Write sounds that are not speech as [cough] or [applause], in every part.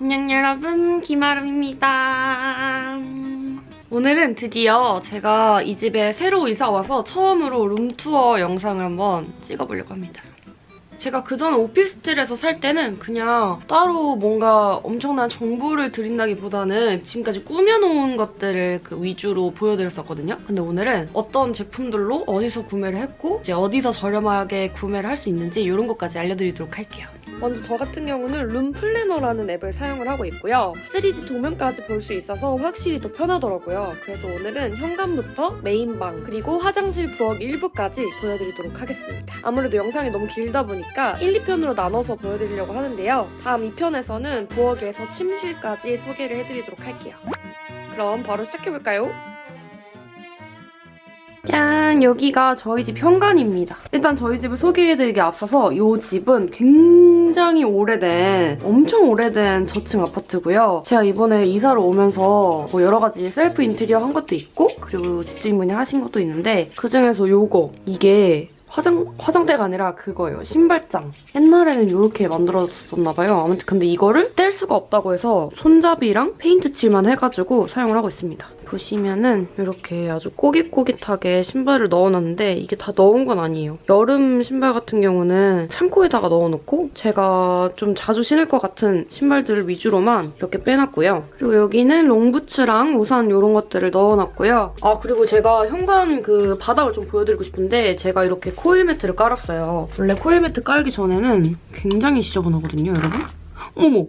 안녕 여러분 김아름입니다. 오늘은 드디어 제가 이 집에 새로 이사 와서 처음으로 룸투어 영상을 한번 찍어보려고 합니다. 제가 그전 오피스텔에서 살 때는 그냥 따로 뭔가 엄청난 정보를 드린다기보다는 지금까지 꾸며놓은 것들을 그 위주로 보여드렸었거든요. 근데 오늘은 어떤 제품들로 어디서 구매를 했고 이제 어디서 저렴하게 구매를 할 수 있는지 이런 것까지 알려드리도록 할게요. 먼저 저 같은 경우는 룸 플래너라는 앱을 사용을 하고 있고요. 3D 도면까지 볼 수 있어서 확실히 더 편하더라고요. 그래서 오늘은 현관부터 메인방 그리고 화장실 부엌 일부까지 보여드리도록 하겠습니다. 아무래도 영상이 너무 길다 보니까 1, 2편으로 나눠서 보여드리려고 하는데요. 다음 2편에서는 부엌에서 침실까지 소개를 해드리도록 할게요. 그럼 바로 시작해볼까요? 짠! 여기가 저희 집 현관입니다. 일단 저희 집을 소개해드리기 앞서서 이 집은 굉장히 오래된, 엄청 오래된 저층 아파트고요. 제가 이번에 이사를 오면서 뭐 여러 가지 셀프 인테리어 한 것도 있고 그리고 집주인분이 하신 것도 있는데 그중에서 요거, 이게 화장, 화장대가 아니라 그거예요. 신발장. 옛날에는 이렇게 만들어졌었나봐요. 아무튼 근데 이거를 뗄 수가 없다고 해서 손잡이랑 페인트 칠만 해가지고 사용을 하고 있습니다. 보시면은 이렇게 아주 꼬깃꼬깃하게 신발을 넣어놨는데 이게 다 넣은 건 아니에요. 여름 신발 같은 경우는 창고에다가 넣어놓고 제가 좀 자주 신을 것 같은 신발들 위주로만 이렇게 빼놨고요. 그리고 여기는 롱부츠랑 우산 이런 것들을 넣어놨고요. 아 그리고 제가 현관 그 바닥을 좀 보여드리고 싶은데 제가 이렇게 코일 매트를 깔았어요. 원래 코일 매트 깔기 전에는 굉장히 지저분하거든요, 여러분. 어머!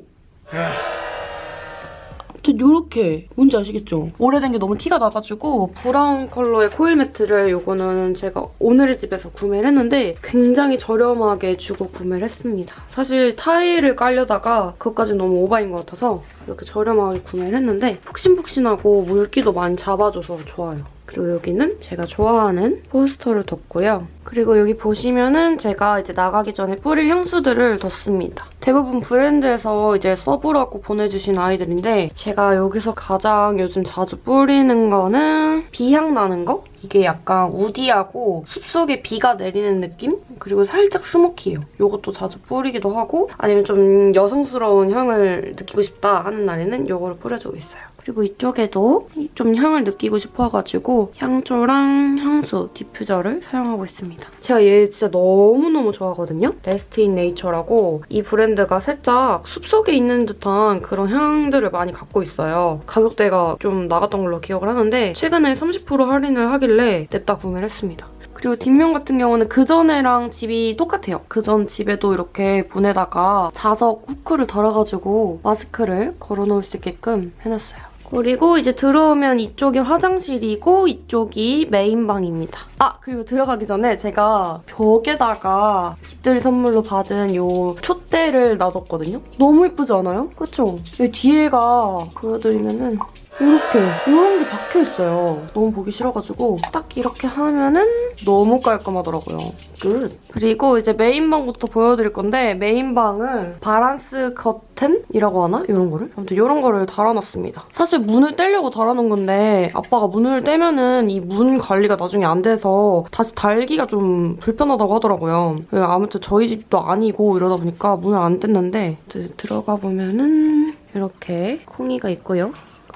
요렇게 뭔지 아시겠죠? 오래된 게 너무 티가 나가지고 브라운 컬러의 코일 매트를 요거는 제가 오늘의 집에서 구매를 했는데 굉장히 저렴하게 주고 구매를 했습니다. 사실 타일을 깔려다가 그것까지 너무 오바인 것 같아서 이렇게 저렴하게 구매를 했는데 푹신푹신하고 물기도 많이 잡아줘서 좋아요. 그리고 여기는 제가 좋아하는 포스터를 뒀고요. 그리고 여기 보시면은 제가 이제 나가기 전에 뿌릴 향수들을 뒀습니다. 대부분 브랜드에서 이제 써보라고 보내주신 아이들인데 제가 여기서 가장 요즘 자주 뿌리는 거는 비향 나는 거? 이게 약간 우디하고 숲속에 비가 내리는 느낌? 그리고 살짝 스모키예요. 이것도 자주 뿌리기도 하고 아니면 좀 여성스러운 향을 느끼고 싶다 하는 날에는 이거를 뿌려주고 있어요. 그리고 이쪽에도 좀 향을 느끼고 싶어가지고 향초랑 향수, 디퓨저를 사용하고 있습니다. 제가 얘 진짜 너무너무 좋아하거든요? 레스트 인 네이처라고 이 브랜드가 살짝 숲속에 있는 듯한 그런 향들을 많이 갖고 있어요. 가격대가 좀 나갔던 걸로 기억을 하는데 최근에 30% 할인을 하길래 냅다 구매를 했습니다. 그리고 뒷면 같은 경우는 그전에랑 집이 똑같아요. 그전 집에도 이렇게 문에다가 자석 후크를 달아가지고 마스크를 걸어놓을 수 있게끔 해놨어요. 그리고 이제 들어오면 이쪽이 화장실이고 이쪽이 메인방입니다. 아 그리고 들어가기 전에 제가 벽에다가 집들이 선물로 받은 요 촛대를 놔뒀거든요. 너무 예쁘지 않아요? 그쵸? 이 뒤에가 보여드리면은 이렇게 이런 게 박혀 있어요. 너무 보기 싫어가지고 딱 이렇게 하면은 너무 깔끔하더라고요. 끝. 그리고 이제 메인방부터 보여드릴 건데 메인방은 바란스 커튼이라고 하나? 이런 거를? 아무튼 이런 거를 달아놨습니다. 사실 문을 떼려고 달아놓은 건데 아빠가 문을 떼면은 이 문 관리가 나중에 안 돼서 다시 달기가 좀 불편하다고 하더라고요. 아무튼 저희 집도 아니고 이러다 보니까 문을 안 뗐는데 들어가 보면은 이렇게 콩이가 있고요.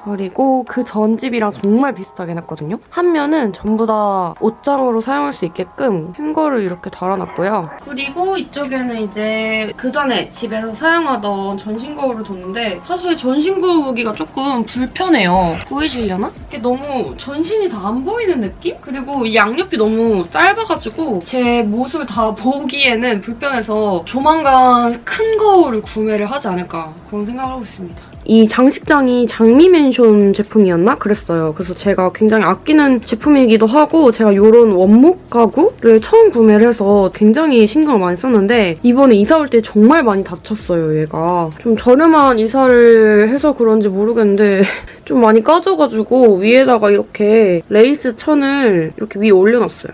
그리고 그 전 집이랑 정말 비슷하게 해놨거든요. 한 면은 전부 다 옷장으로 사용할 수 있게끔 행거를 이렇게 달아놨고요. 그리고 이쪽에는 이제 그 전에 집에서 사용하던 전신 거울을 뒀는데 사실 전신 거울 보기가 조금 불편해요. 보이시려나? 이게 너무 전신이 다 안 보이는 느낌? 그리고 이 양옆이 너무 짧아가지고 제 모습을 다 [laughs] 보기에는 불편해서 조만간 큰 거울을 구매를 하지 않을까 그런 생각을 하고 있습니다. 이 장식장이 장미맨션 제품이었나? 그랬어요. 그래서 제가 굉장히 아끼는 제품이기도 하고 제가 이런 원목 가구를 처음 구매를 해서 굉장히 신경을 많이 썼는데 이번에 이사 올 때 정말 많이 다쳤어요, 얘가. 좀 저렴한 이사를 해서 그런지 모르겠는데 [laughs] 좀 많이 까져가지고 위에다가 이렇게 레이스 천을 이렇게 위에 올려놨어요.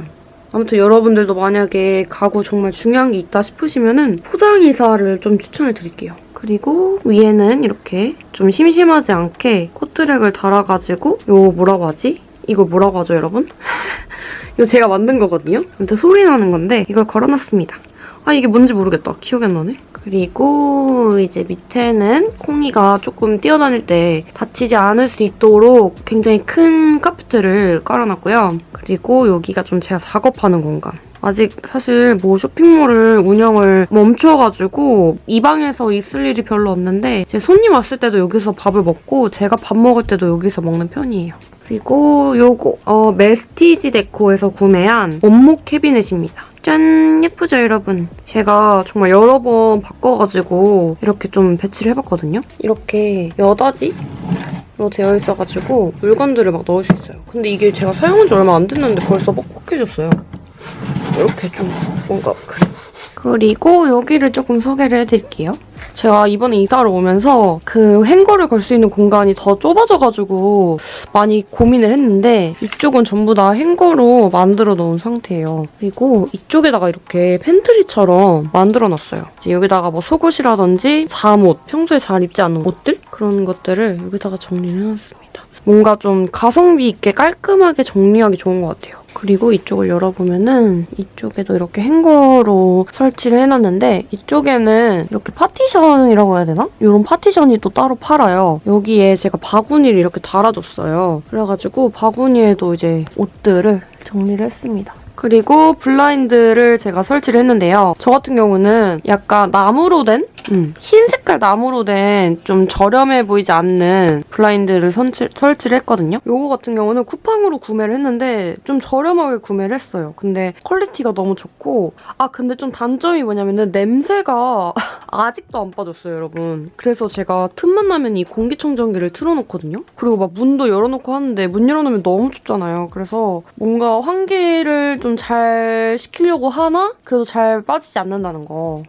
아무튼 여러분들도 만약에 가구 정말 중요한 게 있다 싶으시면은 포장 이사를 좀 추천을 드릴게요. 그리고 위에는 이렇게 좀 심심하지 않게 코트랙을 달아가지고 요 뭐라고 하지? 이걸 뭐라고 하죠, 여러분? [laughs] 이거 제가 만든 거거든요? 아무튼 소리 나는 건데 이걸 걸어놨습니다. 아 이게 뭔지 모르겠다. 기억이 안 나네. 그리고 이제 밑에는 콩이가 조금 뛰어다닐 때 다치지 않을 수 있도록 굉장히 큰 카페트를 깔아놨고요. 그리고 여기가 좀 제가 작업하는 공간. 아직 사실 뭐 쇼핑몰을 운영을 멈춰가지고 이 방에서 있을 일이 별로 없는데 제 손님 왔을 때도 여기서 밥을 먹고 제가 밥 먹을 때도 여기서 먹는 편이에요. 그리고 요거 어, 메스티지 데코에서 구매한 원목 캐비넷입니다. 짠 예쁘죠 여러분? 제가 정말 여러 번 바꿔가지고 이렇게 좀 배치를 해봤거든요. 이렇게 여닫이 로 되어 있어가지고 물건들을 막 넣을 수 있어요. 근데 이게 제가 사용한 지 얼마 안 됐는데 벌써 뻑뻑해졌어요. 이렇게 좀 뭔가 그래. 그리고 여기를 조금 소개를 해드릴게요. 제가 이번에 이사를 오면서 그 행거를 걸 수 있는 공간이 더 좁아져가지고 많이 고민을 했는데 이쪽은 전부 다 행거로 만들어 놓은 상태예요. 그리고 이쪽에다가 이렇게 팬트리처럼 만들어 놨어요. 이제 여기다가 뭐 속옷이라든지 잠옷, 평소에 잘 입지 않는 옷들 그런 것들을 여기다가 정리를 해놨습니다. 뭔가 좀 가성비 있게 깔끔하게 정리하기 좋은 것 같아요. 그리고 이쪽을 열어보면은 이쪽에도 이렇게 행거로 설치를 해놨는데 이쪽에는 이렇게 파티션이라고 해야 되나? 이런 파티션이 또 따로 팔아요. 여기에 제가 바구니를 이렇게 달아줬어요. 그래가지고 바구니에도 이제 옷들을 정리를 했습니다. 그리고 블라인드를 제가 설치를 했는데요. 저 같은 경우는 약간 나무로 된, 음, 흰 색깔 나무로 된 좀 저렴해 보이지 않는 블라인드를 선치, 설치를 했거든요. 요거 같은 경우는 쿠팡으로 구매를 했는데 좀 저렴하게 구매를 했어요. 근데 퀄리티가 너무 좋고 아 근데 좀 단점이 뭐냐면은 냄새가 [laughs] 아직도 안 빠졌어요, 여러분. 그래서 제가 틈만 나면 이 공기청정기를 틀어놓거든요. 그리고 막 문도 열어놓고 하는데 문 열어놓으면 너무 춥잖아요. 그래서 뭔가 환기를 좀 잘 시키려고 하나 그래도 잘 빠지지 않는다는 거.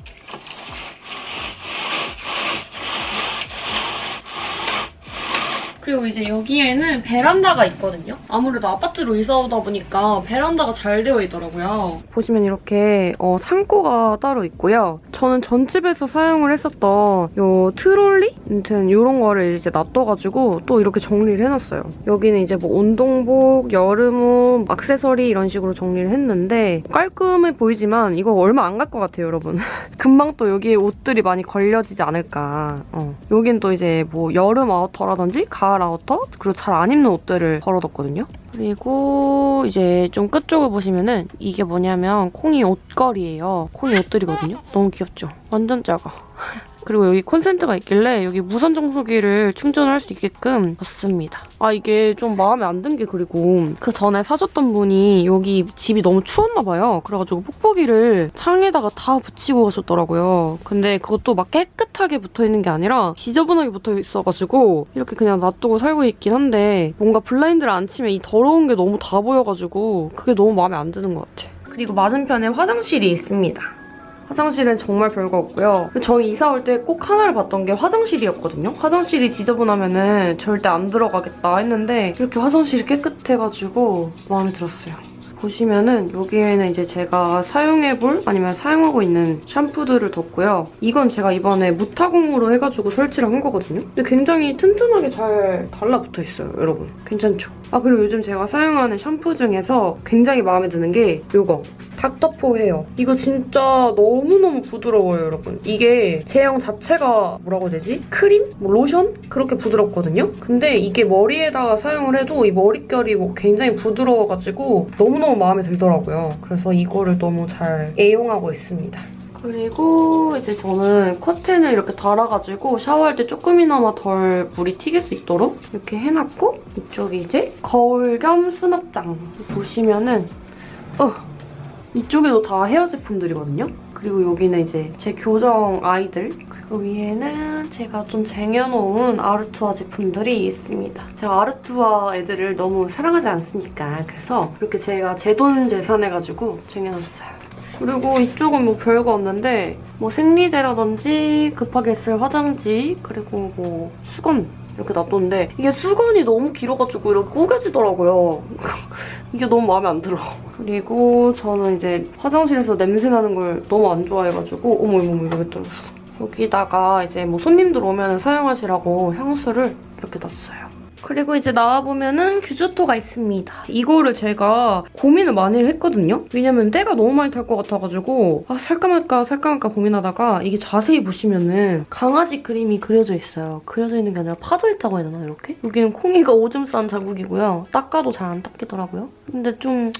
그리고 이제 여기에는 베란다가 있거든요. 아무래도 아파트로 이사 오다 보니까 베란다가 잘 되어 있더라고요. 보시면 이렇게 어, 창고가 따로 있고요. 저는 전집에서 사용을 했었던 요 트롤리? 아무튼 이런 거를 이제 놔둬가지고 또 이렇게 정리를 해놨어요. 여기는 이제 뭐 운동복, 여름옷, 액세서리 이런 식으로 정리를 했는데 깔끔해 보이지만 이거 얼마 안 갈 것 같아요, 여러분. [laughs] 금방 또 여기에 옷들이 많이 걸려지지 않을까. 어. 여긴 또 이제 뭐 여름 아우터라든지 가을 아우터 그리고 잘 안 입는 옷들을 걸어뒀거든요. 그리고 이제 좀 끝쪽을 보시면은 이게 뭐냐면 콩이 옷걸이에요. 콩이 옷들이거든요. 너무 귀엽죠? 완전 작아. [laughs] 그리고 여기 콘센트가 있길래 여기 무선 청소기를 충전할 수 있게끔 줬습니다. 아 이게 좀 마음에 안 든 게 그리고 그 전에 사셨던 분이 여기 집이 너무 추웠나 봐요. 그래가지고 뽁뽁이를 창에다가 다 붙이고 가셨더라고요. 근데 그것도 막 깨끗하게 붙어있는 게 아니라 지저분하게 붙어 있어가지고 이렇게 그냥 놔두고 살고 있긴 한데 뭔가 블라인드를 안 치면 이 더러운 게 너무 다 보여가지고 그게 너무 마음에 안 드는 것 같아. 그리고 맞은편에 화장실이 있습니다. 화장실은 정말 별거 없고요. 저희 이사 올 때 꼭 하나를 봤던 게 화장실이었거든요. 화장실이 지저분하면은 절대 안 들어가겠다 했는데 이렇게 화장실이 깨끗해가지고 마음에 들었어요. 보시면은 여기에는 이제 제가 사용해볼 아니면 사용하고 있는 샴푸들을 뒀고요. 이건 제가 이번에 무타공으로 해가지고 설치를 한 거거든요. 근데 굉장히 튼튼하게 잘 달라붙어 있어요, 여러분. 괜찮죠? 아 그리고 요즘 제가 사용하는 샴푸 중에서 굉장히 마음에 드는 게 이거 닥터포 헤어. 이거 진짜 너무너무 부드러워요, 여러분. 이게 제형 자체가 뭐라고 해야 되지? 크림? 뭐 로션? 그렇게 부드럽거든요? 근데 이게 머리에다가 사용을 해도 이 머릿결이 뭐 굉장히 부드러워가지고 너무너무 마음에 들더라고요. 그래서 이거를 너무 잘 애용하고 있습니다. 그리고 이제 저는 커튼을 이렇게 달아가지고 샤워할 때 조금이나마 덜 물이 튀길 수 있도록 이렇게 해놨고 이쪽이 이제 거울 겸 수납장 보시면은 어 이쪽에도 다 헤어 제품들이거든요. 그리고 여기는 이제 제 교정 아이들 위에는 제가 좀 쟁여놓은 아르투아 제품들이 있습니다. 제가 아르투아 애들을 너무 사랑하지 않습니까? 그래서 이렇게 제가 제 돈 재산해가지고 쟁여놨어요. 그리고 이쪽은 뭐 별거 없는데 뭐 생리대라든지 급하게 쓸 화장지 그리고 뭐 수건 이렇게 놔뒀는데 이게 수건이 너무 길어가지고 이렇게 구겨지더라고요. [laughs] 이게 너무 마음에 안 들어. 그리고 저는 이제 화장실에서 냄새 나는 걸 너무 안 좋아해가지고 어머 어머 이거 왜 떨어졌어. 여기다가 이제 뭐 손님들 오면 사용하시라고 향수를 이렇게 놨어요. 그리고 이제 나와보면은 규조토가 있습니다. 이거를 제가 고민을 많이 했거든요. 왜냐면 때가 너무 많이 탈 것 같아가지고 아 살까 말까 살까 말까 고민하다가 이게 자세히 보시면은 강아지 그림이 그려져 있어요. 그려져 있는 게 아니라 파져 있다고 해야 되나 이렇게? 여기는 콩이가 오줌 싼 자국이고요. 닦아도 잘 안 닦이더라고요. 근데 좀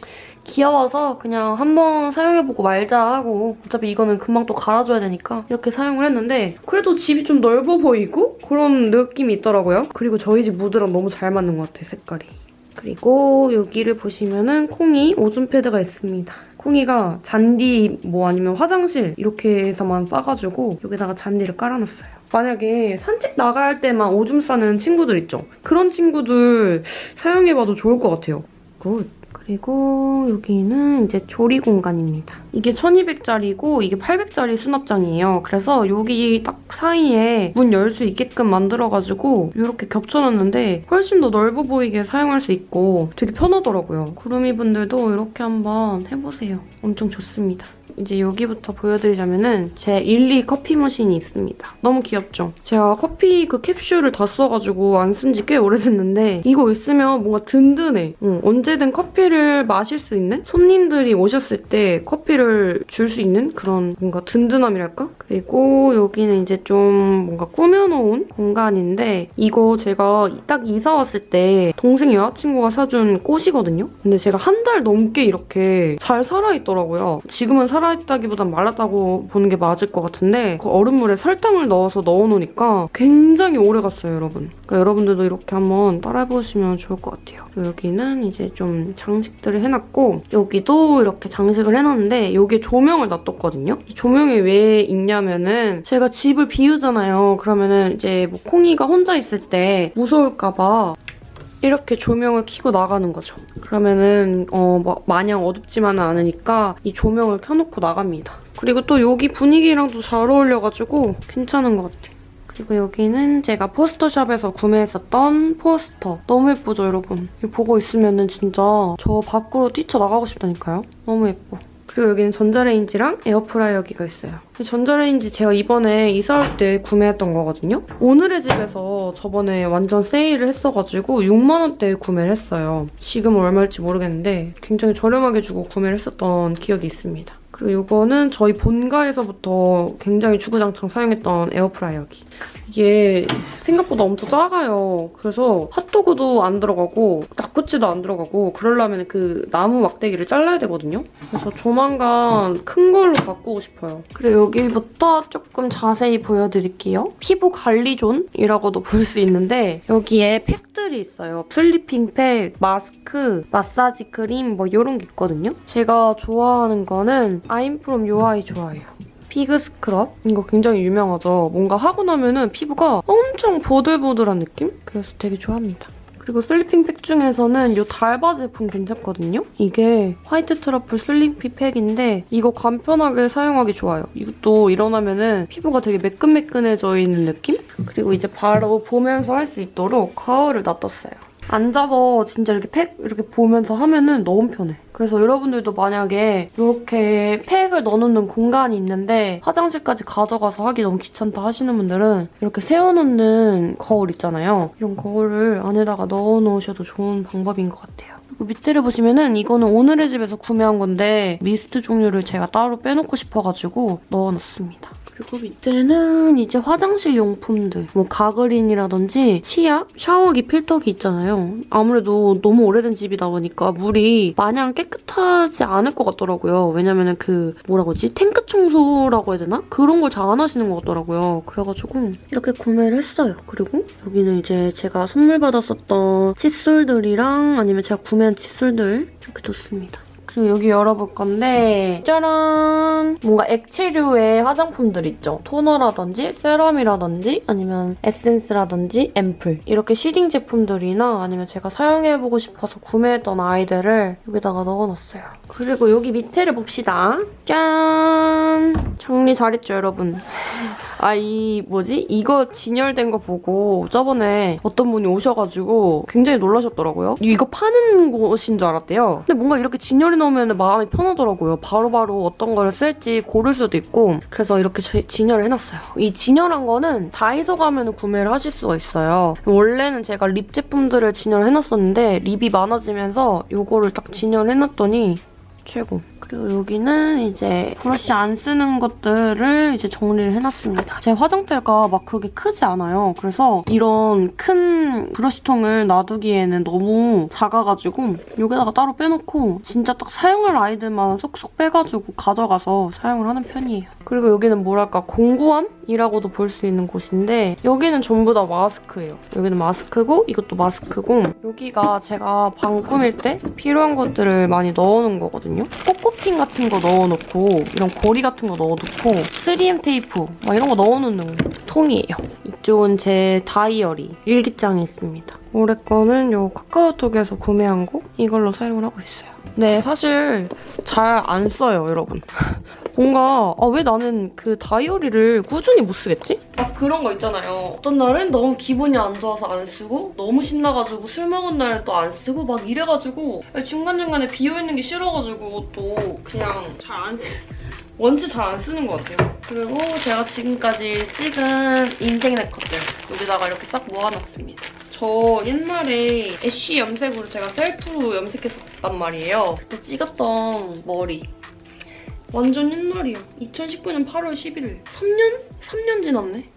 귀여워서 그냥 한번 사용해보고 말자 하고 어차피 이거는 금방 또 갈아줘야 되니까 이렇게 사용을 했는데 그래도 집이 좀 넓어 보이고 그런 느낌이 있더라고요. 그리고 저희 집 무드랑 너무 잘 맞는 것 같아요, 색깔이. 그리고 여기를 보시면은 콩이 오줌 패드가 있습니다. 콩이가 잔디 뭐 아니면 화장실 이렇게 해서만 싸가지고 여기다가 잔디를 깔아놨어요. 만약에 산책 나갈 때만 오줌 싸는 친구들 있죠? 그런 친구들 사용해봐도 좋을 것 같아요. 굿. 그리고 여기는 이제 조리 공간입니다. 이게 1200짜리고 이게 800짜리 수납장이에요. 그래서 여기 딱 사이에 문 열 수 있게끔 만들어가지고 이렇게 겹쳐놨는데 훨씬 더 넓어 보이게 사용할 수 있고 되게 편하더라고요. 구름이 분들도 이렇게 한번 해보세요. 엄청 좋습니다. 이제 여기부터 보여드리자면은 제 1, 2 커피 머신이 있습니다. 너무 귀엽죠? 제가 커피 그 캡슐을 다 써가지고 안 쓴 지 꽤 오래됐는데 이거 있으면 뭔가 든든해. 어, 언제든 커피를 마실 수 있는? 손님들이 오셨을 때 커피를 줄 수 있는 그런 뭔가 든든함이랄까? 그리고 여기는 이제 좀 뭔가 꾸며놓은 공간인데 이거 제가 딱 이사 왔을 때 동생 여자친구가 사준 꽃이거든요? 근데 제가 한 달 넘게 이렇게 잘 살아있더라고요. 지금은 살아 있다기보단 말랐다고 보는 게 맞을 것 같은데 그 얼음물에 설탕을 넣어서 넣어놓으니까 굉장히 오래 갔어요, 여러분. 그러니까 여러분들도 이렇게 한번 따라해보시면 좋을 것 같아요. 여기는 이제 좀 장식들을 해놨고 여기도 이렇게 장식을 해놨는데 여기에 조명을 놔뒀거든요. 이 조명이 왜 있냐면은 제가 집을 비우잖아요. 그러면은 이제 뭐 콩이가 혼자 있을 때 무서울까봐 이렇게 조명을 켜고 나가는 거죠. 그러면은 어, 뭐 마냥 어둡지만은 않으니까 이 조명을 켜놓고 나갑니다. 그리고 또 여기 분위기랑도 잘 어울려가지고 괜찮은 것 같아요. 그리고 여기는 제가 포스터샵에서 구매했었던 포스터. 너무 예쁘죠, 여러분? 이거 보고 있으면은 진짜 저 밖으로 뛰쳐나가고 싶다니까요. 너무 예뻐. 그리고 여기는 전자레인지랑 에어프라이어기가 있어요. 이 전자레인지 제가 이번에 이사 올때 구매했던 거거든요. 오늘의 집에서 저번에 완전 세일을 했어가지고 6만 원대에 구매를 했어요. 지금은 얼마일지 모르겠는데 굉장히 저렴하게 주고 구매를 했었던 기억이 있습니다. 그리고 이거는 저희 본가에서부터 굉장히 주구장창 사용했던 에어프라이어기. 이게 생각보다 엄청 작아요. 그래서 핫도그도 안 들어가고 낙구치도 안 들어가고 그러려면 그 나무 막대기를 잘라야 되거든요. 그래서 조만간 큰 걸로 바꾸고 싶어요. 그리고 여기부터 조금 자세히 보여드릴게요. 피부 관리존이라고도 볼 수 있는데 여기에 팩들이 있어요. 슬리핑 팩, 마스크, 마사지 크림 뭐 이런 게 있거든요. 제가 좋아하는 거는 아임프롬 요아이 좋아해요. 피그 스크럽 이거 굉장히 유명하죠. 뭔가 하고 나면은 피부가 엄청 보들보들한 느낌? 그래서 되게 좋아합니다. 그리고 슬리핑 팩 중에서는 이 달바 제품 괜찮거든요? 이게 화이트 트러플 슬리핑 팩인데 이거 간편하게 사용하기 좋아요. 이것도 일어나면은 피부가 되게 매끈매끈해져 있는 느낌? 그리고 이제 바로 보면서 할 수 있도록 거울을 놔뒀어요. 앉아서 진짜 이렇게 팩 이렇게 보면서 하면은 너무 편해. 그래서 여러분들도 만약에 이렇게 팩을 넣어놓는 공간이 있는데 화장실까지 가져가서 하기 너무 귀찮다 하시는 분들은 이렇게 세워놓는 거울 있잖아요. 이런 거울을 안에다가 넣어놓으셔도 좋은 방법인 것 같아요. 그리고 밑에를 보시면은 이거는 오늘의 집에서 구매한 건데 미스트 종류를 제가 따로 빼놓고 싶어가지고 넣어놨습니다. 그리고 밑에는 이제 화장실 용품들 뭐 가그린이라든지 치약, 샤워기 필터기 있잖아요. 아무래도 너무 오래된 집이다 보니까 물이 마냥 깨끗하지 않을 것 같더라고요. 왜냐면은 그 뭐라고 하지? 탱크 청소라고 해야 되나? 그런 걸 잘 안 하시는 것 같더라고요. 그래가지고 이렇게 구매를 했어요. 그리고 여기는 이제 제가 선물 받았었던 칫솔들이랑 아니면 제가 구매한 칫솔들 이렇게 뒀습니다. 그리고 여기 열어볼 건데 짜란! 뭔가 액체류의 화장품들 있죠. 토너라든지 세럼이라든지 아니면 에센스라든지 앰플 이렇게 시딩 제품들이나 아니면 제가 사용해보고 싶어서 구매했던 아이들을 여기다가 넣어놨어요. 그리고 여기 밑에를 봅시다. 짠! 정리 잘했죠, 여러분? [laughs] 아, 이 뭐지? 이거 진열된 거 보고 저번에 어떤 분이 오셔가지고 굉장히 놀라셨더라고요. 이거 파는 곳인 줄 알았대요. 근데 뭔가 이렇게 진열해놓은 정리해놓으면 마음이 편하더라고요. 바로바로 어떤 거를 쓸지 고를 수도 있고 그래서 이렇게 저- 진열을 해놨어요. 이 진열한 거는 다이소 가면 구매를 하실 수가 있어요. 원래는 제가 립 제품들을 진열해놨었는데 립이 많아지면서 이거를 딱 진열해놨더니 최고. 그리고 여기는 이제 브러쉬 안 쓰는 것들을 이제 정리를 해놨습니다. 제 화장대가 막 그렇게 크지 않아요. 그래서 이런 큰 브러쉬통을 놔두기에는 너무 작아가지고 여기다가 따로 빼놓고 진짜 딱 사용할 아이들만 쏙쏙 빼가지고 가져가서 사용을 하는 편이에요. 그리고 여기는 뭐랄까 공구함 이라고도 볼 수 있는 곳인데 여기는 전부 다 마스크예요. 여기는 마스크고 이것도 마스크고 여기가 제가 방 꾸밀 때 필요한 것들을 많이 넣어놓은 거거든요. 코코핀 같은 거 넣어놓고 이런 고리 같은 거 넣어놓고 3M 테이프 막 이런 거 넣어놓는 통이에요. 이쪽은 제 다이어리 일기장이 있습니다. 올해 거는 요 카카오톡에서 구매한 거 이걸로 사용을 하고 있어요. 네, 사실 잘 안 써요, 여러분. [laughs] 뭔가 아, 왜 나는 그 다이어리를 꾸준히 못 쓰겠지? 막 그런 거 있잖아요. 어떤 날은 너무 기분이 안 좋아서 안 쓰고 너무 신나가지고 술 먹은 날은 또 안 쓰고 막 이래가지고 중간중간에 비어있는 게 싫어가지고 또 그냥 잘안 쓰... 원체 잘 안 쓰는 것 같아요. 그리고 제가 지금까지 찍은 인생 네컷들 여기다가 이렇게 싹 모아놨습니다. 저 옛날에 애쉬 염색으로 제가 셀프로 염색했었단 말이에요. 그때 찍었던 머리. 완전 옛날이에요. 2019년 8월 11일. 3년? 3년 지났네.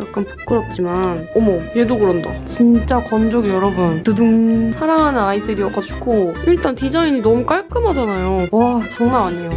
약간 부끄럽지만 어머 얘도 그런다 진짜 건조기 여러분 두둥 사랑하는 아이들이어가지고 일단 디자인이 너무 깔끔하잖아요 와 장난 아니에요